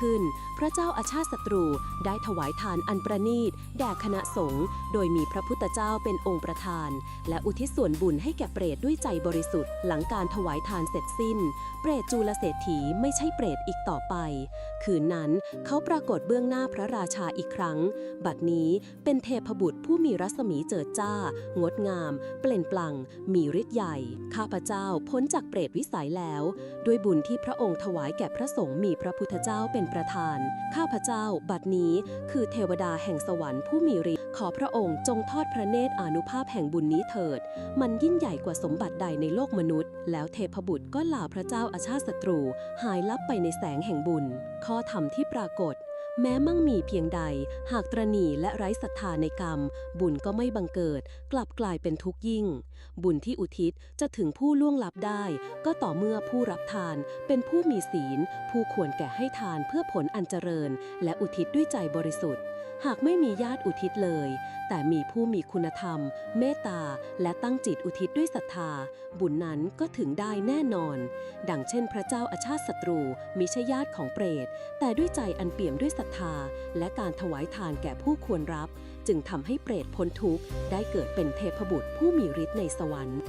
ขึ้น พระเจ้าอาชาติศัตรูได้ถวายทานอันประณีต แด่คณะสงฆ์โดยมีพระพุทธเจ้าเป็นองค์ประธาน และอุทิศส่วนบุญให้แก่เปรตด้วยใจบริสุทธิ์ หลังการถวายทานเสร็จสิ้น เปรตจูลเศรษฐีไม่ใช่เปรตอีกต่อไป คืนนั้นเขาปรากฏเบื้องหน้าพระราชาอีกครั้ง บัดนี้เป็นเทพบุตรผู้มีรัศมีเจิดจ้า งดงาม เปล่งปลั่ง มีฤทธิ์ใหญ่ ข้าพเจ้าพ้นจากเปรตวิสัยแล้ว ด้วยบุญที่พระองค์ถวายแก่พระสงฆ์มีพระพุทธเจ้าเป็นประธาน ข้าพเจ้า บัดนี้ คือเทวดาแห่งสวรรค์ผู้มีฤทธิ์ขอพระองค์จงทอดพระเนตรอนุภาพแห่งบุญนี้เถิด มันยิ่งใหญ่กว่าสมบัติใดในโลกมนุษย์ แล้วเทพบุตรก็ลาพระเจ้าอาชาติศัตรู หายลับไปในแสงแห่งบุญ ข้อธรรมที่ปรากฏ แม้มั่งมีเพียงใด หากตรณีและไร้ศรัทธาในกรรม บุญก็ไม่บังเกิด กลับกลายเป็นทุกข์ยิ่ง บุญที่อุทิศจะถึงผู้ล่วงลับได้ ก็ต่อเมื่อผู้รับทานเป็นผู้มีศีล ผู้ควรแก่ให้ทานเพื่อผลอันเจริญ และอุทิศด้วยใจบริสุทธิ์ หากไม่มีญาติอุทิศเลย แต่มีผู้มีคุณธรรม เมตตา และตั้งจิตอุทิศด้วยศรัทธา บุญนั้นก็ถึงได้แน่นอน ดังเช่นพระเจ้าอาชาติศัตรูมิใช่ญาติของเปรต แต่ด้วยใจอันเปี่ยมด้วยศรัทธา และการถวายทานแก่ผู้ควรรับ จึงทำให้เปรตพ้นทุกข์ได้เกิดเป็นเทพบุตรผู้มีฤทธิ์ในสวรรค์